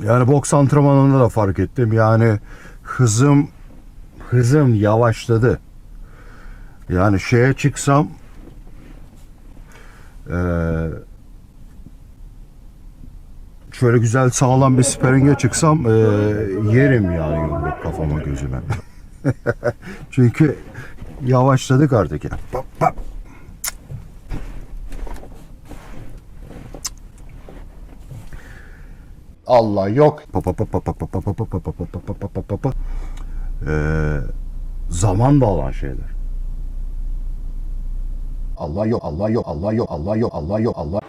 Yani boks antrenmanında da fark ettim. Yani hızım hızım yavaşladı. Yani şeye çıksam eee şöyle güzel sağlam bir sparinge çıksam eee, yerim yani yumruk kafama gözüme. Çünkü yavaşladık artık ya. Pap. Pa, pa. Ee, zaman da alan şeyler. Allah yok, Allah yok, Allah yok, Allah yok, Allah yok, Allah